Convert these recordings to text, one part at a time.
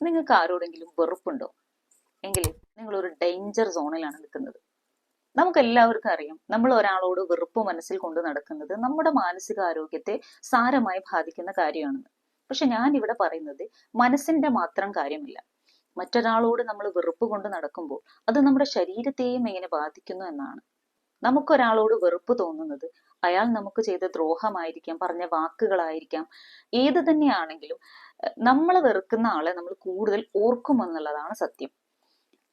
നിങ്ങൾക്ക് ആരോടെങ്കിലും വെറുപ്പുണ്ടോ? എങ്കിൽ നിങ്ങൾ ഒരു ഡേഞ്ചർ സോണിലാണ് നിൽക്കുന്നത്. നമുക്ക് എല്ലാവർക്കും അറിയാം നമ്മൾ ഒരാളോട് വെറുപ്പ് മനസ്സിൽ കൊണ്ട് നടക്കുന്നത് നമ്മുടെ മാനസിക ആരോഗ്യത്തെ സാരമായി ബാധിക്കുന്ന കാര്യമാണെന്ന് പക്ഷെ ഞാൻ ഇവിടെ പറയുന്നത് മനസ്സിന്റെ മാത്രം കാര്യമില്ല. മറ്റൊരാളോട് നമ്മൾ വെറുപ്പ് കൊണ്ട് നടക്കുമ്പോൾ അത് നമ്മുടെ ശരീരത്തെയും എങ്ങനെ ബാധിക്കുന്നു എന്നാണ്. നമുക്കൊരാളോട് വെറുപ്പ് തോന്നുന്നത് അയാൾ നമുക്ക് ചെയ്ത ദ്രോഹമായിരിക്കാം പറഞ്ഞ വാക്കുകളായിരിക്കാം. ഏത് തന്നെയാണെങ്കിലും നമ്മൾ വെറുക്കുന്ന ആളെ നമ്മൾ കൂടുതൽ ഓർക്കുമെന്നുള്ളതാണ് സത്യം.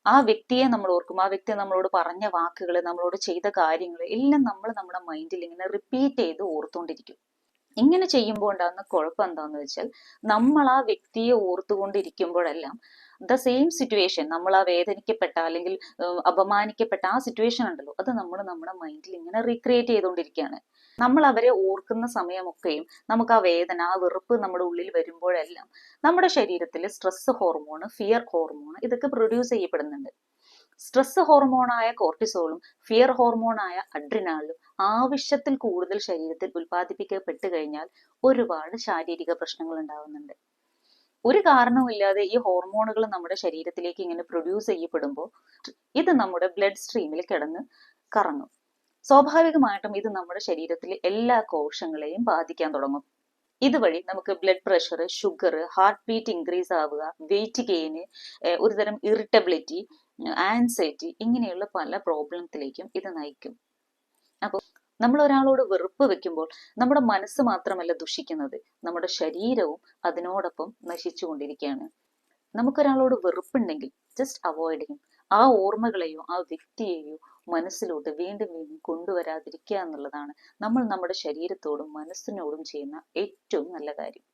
ആ വ്യക്തിയെ നമ്മൾ ഓർക്കും. ആ വ്യക്തി നമ്മളോട് പറഞ്ഞ വാക്കുകൾ നമ്മളോട് ചെയ്ത കാര്യങ്ങൾ എല്ലാം നമ്മൾ നമ്മുടെ മൈൻഡിൽ ഇങ്ങനെ റിപ്പീറ്റ് ചെയ്ത് ഓർത്തുകൊണ്ടിരിക്കും ഇങ്ങനെ ചെയ്യുമ്പോൾ ഉണ്ടാകുന്ന കുഴപ്പം എന്താണെന്ന് വെച്ചാൽ നമ്മൾ ആ വ്യക്തിയെ ഓർത്തുകൊണ്ടിരിക്കുമ്പോഴെല്ലാം ദ സെയിം സിറ്റുവേഷൻ നമ്മൾ ആ വേദനിക്കപ്പെട്ട അല്ലെങ്കിൽ അപമാനിക്കപ്പെട്ട ആ സിറ്റുവേഷൻ ഉണ്ടല്ലോ അത് നമ്മൾ നമ്മുടെ മൈൻഡിൽ ഇങ്ങനെ റീക്രിയേറ്റ് ചെയ്തുകൊണ്ടിരിക്കുകയാണ് നമ്മൾ അവരെ ഓർക്കുന്ന സമയമൊക്കെയും നമുക്ക് ആ വേദന ആ വെറുപ്പ് നമ്മുടെ ഉള്ളിൽ വരുമ്പോഴെല്ലാം നമ്മുടെ ശരീരത്തിൽ സ്ട്രെസ് ഹോർമോൺ ഫിയർ ഹോർമോൺ ഇതൊക്കെ പ്രൊഡ്യൂസ് ചെയ്യപ്പെടുന്നുണ്ട്. സ്ട്രെസ് ഹോർമോണായ കോർട്ടിസോളും ഫിയർ ഹോർമോണായ അഡ്രിനാളും ആവശ്യത്തിൽ കൂടുതൽ ശരീരത്തിൽ ഉൽപ്പാദിപ്പിക്കപ്പെട്ട് കഴിഞ്ഞാൽ ഒരുപാട് ശാരീരിക പ്രശ്നങ്ങൾ ഉണ്ടാവുന്നുണ്ട്. ഒരു കാരണവുമില്ലാതെ ഈ ഹോർമോണുകൾ നമ്മുടെ ശരീരത്തിലേക്ക് ഇങ്ങനെ പ്രൊഡ്യൂസ് ചെയ്യപ്പെടുമ്പോൾ ഇത് നമ്മുടെ ബ്ലഡ് സ്ട്രീമിൽ കിടന്ന് കറങ്ങും. സ്വാഭാവികമായിട്ടും ഇത് നമ്മുടെ ശരീരത്തിലെ എല്ലാ കോശങ്ങളെയും ബാധിക്കാൻ തുടങ്ങും. ഇതുവഴി നമുക്ക് blood pressure sugar heart beat increase ആവുക വെയിറ്റ് ഗെയിന് ഒരുതരം ഇറിറ്റബിലിറ്റി ആൻസൈറ്റി ഇങ്ങനെയുള്ള പല പ്രോബ്ലത്തിലേക്കും ഇത് നയിക്കും. അപ്പോൾ നമ്മൾ ഒരാളോട് വെറുപ്പ് വെക്കുമ്പോൾ നമ്മുടെ മനസ്സ് മാത്രമല്ല ദുഷിക്കുന്നത്. നമ്മുടെ ശരീരവും അതിനോടൊപ്പം നശിച്ചുകൊണ്ടിരിക്കുകയാണ്. നമുക്കൊരാളോട് വെറുപ്പുണ്ടെങ്കിൽ ജസ്റ്റ് അവോയ്ഡ് ചെയ്യും. ആ ഓർമ്മകളെയോ ആ വ്യക്തിയെയോ മനസ്സിലോട്ട് വീണ്ടും വീണ്ടും കൊണ്ടുവരാതിരിക്കുക എന്നുള്ളതാണ് നമ്മൾ നമ്മുടെ ശരീരത്തോടും മനസ്സിനോടും ചെയ്യുന്ന ഏറ്റവും നല്ല കാര്യം.